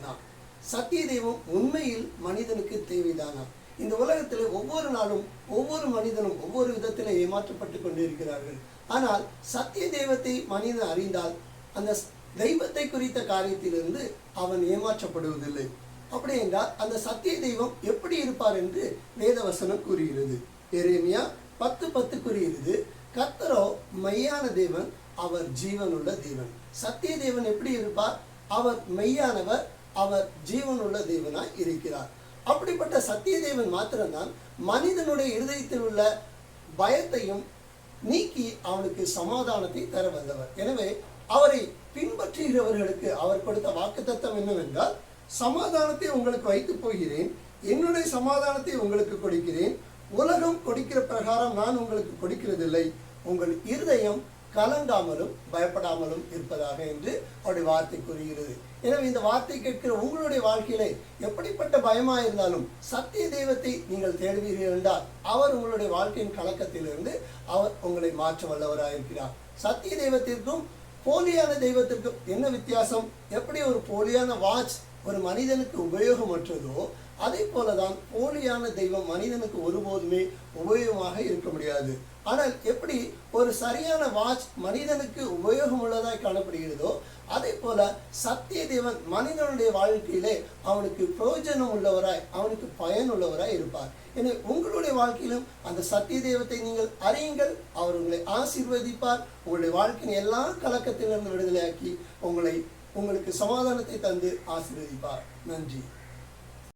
தேவைதானா சத்திய தெய்வம் உண்மையில் மனிதனுக்கு தேவைதானா? இந்த உலகத்தில் ஒவ்வொரு நாளும் ஒவ்வொரு மனிதனும் ஒவ்வொரு விதத்தில் ஏமாற்றப்பட்டு கொண்டிருக்கிறார்கள். ஆனால் சத்திய தெய்வத்தை மனிதன் அறிந்தால் அந்த தெய்வத்தை குறித்த காரியத்திலிருந்து அவன் ஏமாற்றப்படுவதில்லை. அப்படி என்றால் அந்த சத்திய தெய்வம் எப்படி இருப்பார் என்று வேதவசனம் கூறுகிறது. எரேமியா பத்து பத்து கூறுகிறது கர்த்தரோ மெய்யான தேவன் அவர் ஜீவனுள்ள தேவன். சத்திய தேவன் எப்படி இருப்பார்? அவர் மெய்யானவர் அவர் ஜீவனுள்ள தேவனாய் இருக்கிறார். அப்படிப்பட்ட சத்திய தேவன் மாத்திரம்தான் மனிதனுடைய இருதயத்தில் உள்ள பயத்தையும் நீக்கி அவனுக்கு சமாதானத்தை தர வந்தவர் எனவே அவரை பின்பற்றுகிறவர்களுக்கு அவர் கொடுத்த வாக்குத்தத்தம் என்னவென்றால் சமாதானத்தை உங்களுக்கு வைத்து போகிறேன் என்னுடைய சமாதானத்தை உங்களுக்கு கொடுக்கிறேன் உலகம் கொடுக்கிற பிரகாரம் நான் உங்களுக்கு கொடுக்கிறதில்லை. உங்கள் இருதயம் கலங்காமலும் பயப்படாமலும் இருப்பதாக என்று அவருடைய வார்த்தை கூறுகிறது. எனவே இந்த வார்த்தை கேட்கிற உங்களுடைய வாழ்க்கையிலே எப்படிப்பட்ட பயமா இருந்தாலும் சத்திய தெய்வத்தை நீங்கள் தேடுவீர்கள் என்றால் அவர் உங்களுடைய வாழ்க்கையின் கலக்கத்திலிருந்து அவர் உங்களை மாற்ற வல்லவராயிருக்கிறார் சத்திய தெய்வத்திற்கும் போலியான தெய்வத்திற்கும் என்ன வித்தியாசம்? எப்படி ஒரு போலியான வாட்ச் ஒரு மனிதனுக்கு உபயோகமற்றதோ அதே போலதான் போலியான தெய்வம் மனிதனுக்கு ஒருபோதுமே உபயோகமாக இருக்க முடியாது. ஆனால் எப்படி ஒரு சரியான வாட்ச் மனிதனுக்கு உபயோகம் உள்ளதாய் காணப்படுகிறதோ அதே போல சத்திய தேவன் மனிதனுடைய வாழ்க்கையிலே அவனுக்கு பிரயோஜனம் உள்ளவராய் அவனுக்கு பயன் உள்ளவராய் இருப்பார். எனவே உங்களுடைய வாழ்க்கையிலும் அந்த சத்திய தெய்வத்தை நீங்கள் அறியுங்கள். அவர் உங்களை ஆசீர்வதிப்பார். உங்களுடைய வாழ்க்கையின் எல்லா கலக்கத்திலிருந்து விடுதலையாக்கி உங்களை உங்களுக்கு சமாதானத்தை தந்து ஆசீர்வதிப்பார். நன்றி.